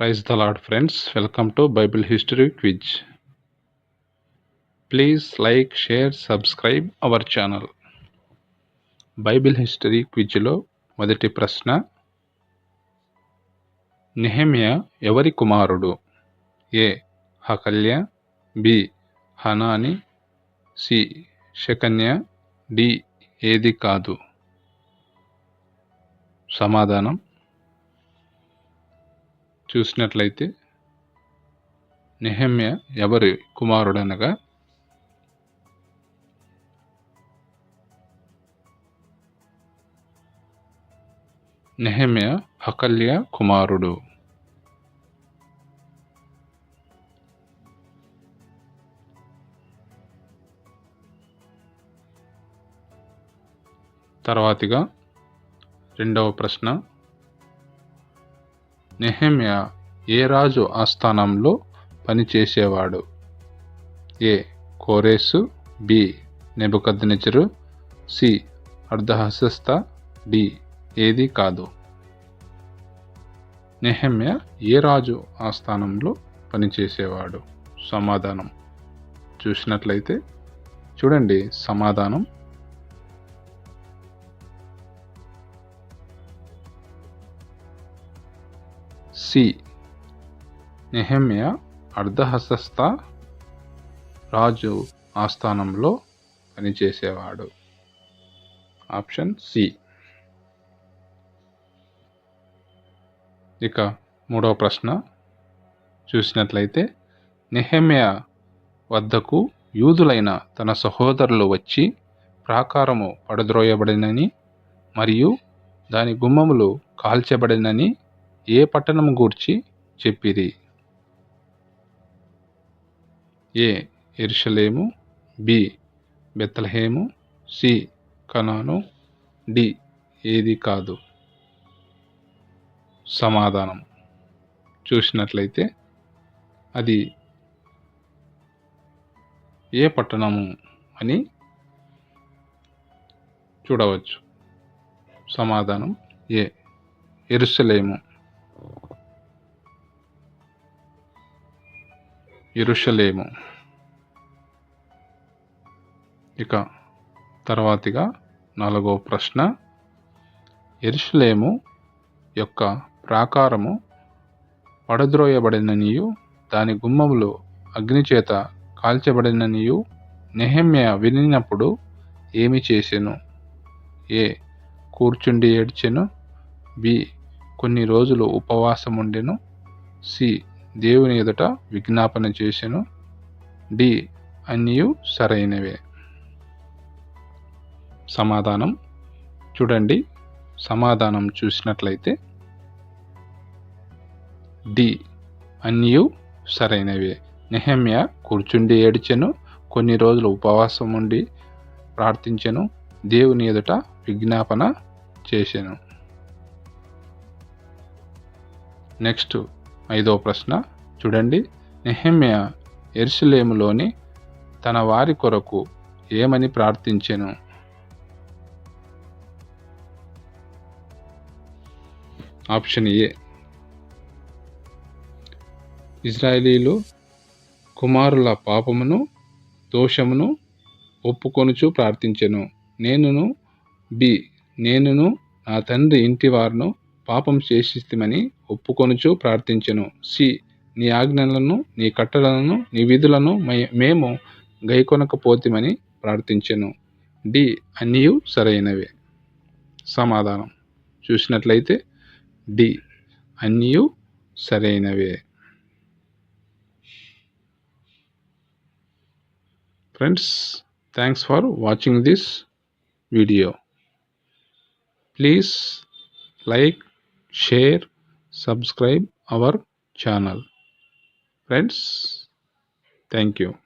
Praise the Lord friends welcome to Bible history quiz please like share subscribe our channel Bible history క్విజ్లో మొదటి ప్రశ్న Nehemiah ఎవరి కుమారుడు? A. Hachaliah B. Hanani C. Shecaniah D. ఏది కాదు? సమాధానం చూసినట్లయితే నెహమ్య ఎవరి కుమారుడనగా నెహమ్య అకల్య కుమారుడు. తర్వాతిగా రెండవ ప్రశ్న నెహమ్య ఏ రాజు ఆస్థానంలో పనిచేసేవాడు? A. Cyrus. B. Nebuchadnezzar C. అర్ధహస్త D. ఏది కాదు. నెహమ్య ఏ రాజు ఆస్థానంలో పనిచేసేవాడు? సమాధానం. చూసినట్లయితే చూడండి సమాధానం. సి. నెహమ్య అర్ధహస్త రాజు ఆస్థానంలో పనిచేసేవాడు. Option C. ఇక మూడవ ప్రశ్న. చూసినట్లయితే నెహమ్య వద్దకు యూదులైన తన సహోదరులు వచ్చి ప్రాకారము పడద్రోయబడినని మరియు దాని గుమ్మములు కాల్చబడినని ఏ పట్టణం గూర్చి చెప్పిరి? A Jerusalem B Bethlehem C Canaan D ఏది కాదు. సమాధానం. చూసినట్లయితే అది ఏ పట్టణము అని చూడవచ్చు. సమాధానం ఏ ఎరుసలేము ఎరుషలేము. ఇక తర్వాతిగా నాలుగో ప్రశ్న. ఎరుషలేము యొక్క ప్రాకారము పడద్రోయబడిననియు దాని గుమ్మములు అగ్నిచేత కాల్చబడిననియు నెహమ్య వినినప్పుడు ఏమి చేసెను? ఏ. కూర్చుండి ఏడ్చెను. బి. కొన్ని రోజులు ఉపవాసం ఉండెను సి. దేవుని ఎదుట విజ్ఞాపన చేసెను. డి అన్యు సరైనవే. సమాధానం. చూడండి సమాధానం చూసినట్లయితే డి అన్యు సరైనవే. నెహమ్య కూర్చుండి ఏడ్చెను కొన్ని రోజులు ఉపవాసం ఉండి ప్రార్థించెను దేవుని ఎదుట విజ్ఞాపన చేశాను నెక్స్ట్ ఐదో ప్రశ్న. చూడండి. నెహమ్య ఎరుసలేములోని తన వారి కొరకు ఏమని ప్రార్థించెను? Option A. ఇజ్రాయేలీలు కుమారుల పాపమును దోషమును ఒప్పుకొనుచు ప్రార్థించెను. నేనును బి నేనును నా తండ్రి ఇంటి వారును పాపం చేసిస్తమని ఒప్పుకొనుచు ప్రార్థించెను. సి నీ ఆజ్ఞలను నీ కట్టలను నీ విధులను మేము గైకొనకపోతిమని ప్రార్థించెను. డి అన్నియు సరైనవే. సమాధానం. చూసినట్లయితే డి అన్నియు సరైనవే. Friends thanks for watching this video. Please like share subscribe our channel. Friends thank you